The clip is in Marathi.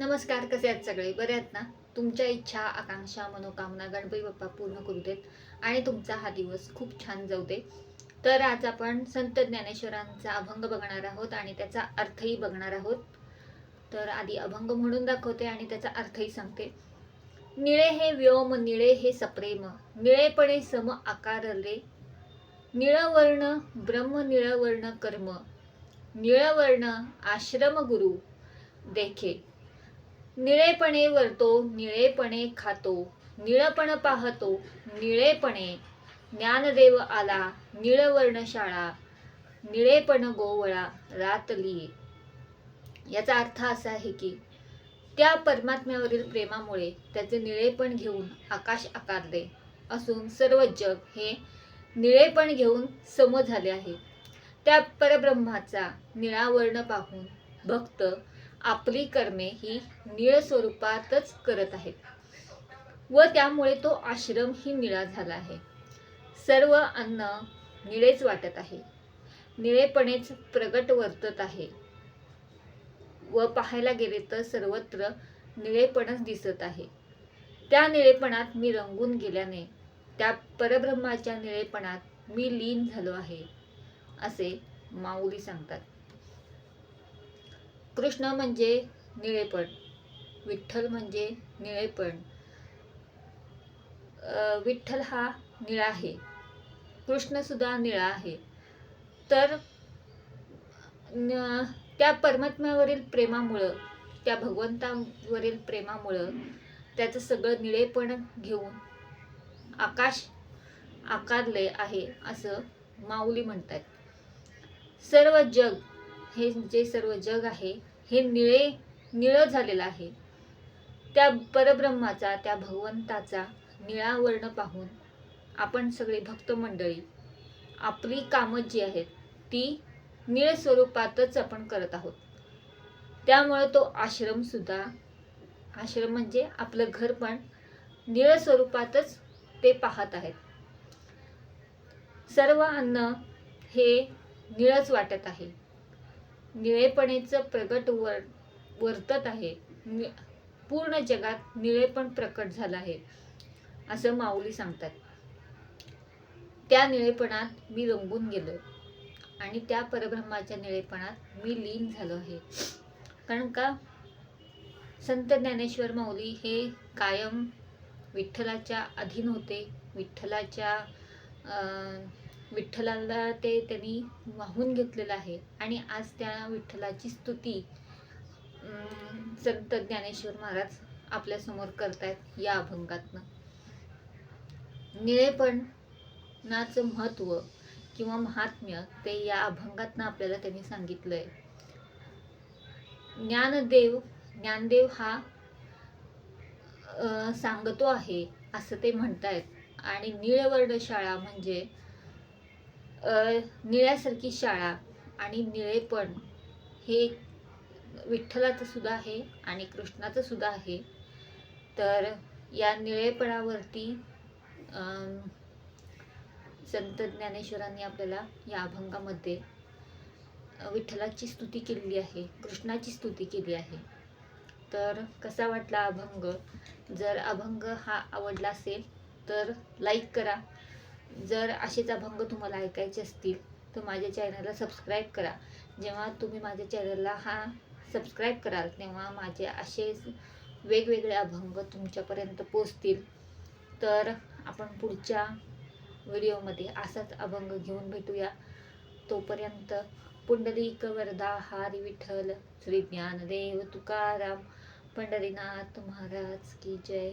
नमस्कार कसे आहेत सगळे? बरे आहेत ना? तुमच्या इच्छा आकांक्षा मनोकामना गणपती बाप्पा पूर्ण करू देत आणि तुमचा हा दिवस खूप छान जाऊ दे. तर आज आपण संत ज्ञानेश्वरांचा अभंग बघणार आहोत आणि त्याचा अर्थही बघणार आहोत. तर आधी अभंग म्हणून दाखवते आणि त्याचा अर्थही सांगते. निळे हे व्योम निळे हे सप्रेम निळेपणे सम आकारले निळवर्ण ब्रह्म निळवर्ण कर्म. निळवर्ण आश्रम गुरु. देखे निळेपणे वरतो निळेपणे खातो निळपण पाहतो निळेपणे. ज्ञानदेव आला निळवर्ण शाळा निळेपण गोवळा रातली याचा अर्थ असा आहे की त्या परमात्म्यावरील प्रेमामुळे त्याचे निळेपण घेऊन आकाश आकारले असून सर्व जग हे निळेपण घेऊन सम झाले आहे. त्या परब्रह्माचा निळा वर्ण पाहून भक्त आपली कर्मे ही निळ स्वरूपातच करत आहेत. व त्यामुळे तो आश्रम ही निळा झाला आहे. सर्व अन्न निळेच वाटत आहे. निळेपणेच प्रगट वर्तत आहे. व पाहायला गेले तर सर्वत्र निळेपणच दिसत आहे. त्या निळेपणात मी रंगून गेल्याने त्या परब्रह्माच्या निळेपणात मी लीन झालो आहे असे माऊली सांगतात. कृष्ण म्हणजे निळेपण विठ्ठल म्हणजे निळेपण विठ्ठल हा निळा आहे. कृष्णसुद्धा निळा आहे. तर न- त्या परमात्म्यावरील प्रेमामुळं त्या भगवंतावरील प्रेमामुळं त्याचं सगळं निळेपण घेऊन आकाश आकारले आहे असं माऊली म्हणतात. सर्व जग हे जे सर्व जग आहे हे निळे निळं झालेलं आहे. त्या परब्रह्माचा त्या भगवंताचा निळा वर्ण पाहून आपण सगळे भक्त मंडळी आपली कामं जी आहेत ती निळ स्वरूपातच आपण करत आहोत. त्यामुळे तो आश्रमसुद्धा आश्रम म्हणजे आपलं घर पण निळ स्वरूपातच ते पाहत आहेत. सर्व अन्न हे निळच वाटत आहे. निळेपणेचं प्रगट वर वर्तत आहे. नि- पूर्ण जगात निळेपण प्रकट झालं आहे असं माऊली सांगतात. त्या निळेपणात मी रंगून गेलो आणि त्या परब्रह्माच्या निळेपणात मी लीन झालो आहे. कारण का? संत ज्ञानेश्वर माऊली हे कायम विठ्ठलाच्या अधीन होते. विठ्ठलाच्या विठ्ठलाला ते त्यांनी वाहून घेतलेलं आहे. आणि आज त्या विठ्ठलाची स्तुती संत ज्ञानेश्वर महाराज आपल्यासमोर करतायत या अभंगातनं. निळेपणाचं महत्त्व किंवा महात्म्य ते या अभंगातनं आपल्याला त्यांनी सांगितलंय. ज्ञानदेव ज्ञानदेव हा सांगतो आहे असं ते म्हणतायत. आणि निळवर्ण शाळा म्हणजे निळ्यासारखी शाळा आणि निळेपण हे विठ्ठलाचं सुद्धा आहे आणि कृष्णाचं सुद्धा आहे. तर या निळेपणावरती संत ज्ञानेश्वरांनी आपल्याला या अभंगामध्ये विठ्ठलाची स्तुती केलेली आहे कृष्णाची स्तुती केली आहे. तर कसा वाटला अभंग? जर अभंग हा आवडला असेल तर लाईक करा. जर असेच अभंग तुम्हाला ऐकायचे असतील तर माझ्या चॅनलला सबस्क्राईब करा. जेव्हा तुम्ही माझ्या चॅनलला हा सबस्क्राईब कराल तेव्हा माझे असेच वेगवेगळे अभंग तुमच्यापर्यंत पोचतील तर आपण पुढच्या व्हिडिओमध्ये असाच अभंग घेऊन भेटूया. तोपर्यंत पुंडलिक वरदा हारी विठ्ठल श्री ज्ञानदेव तुकाराम पंढरीनाथ महाराज की जय.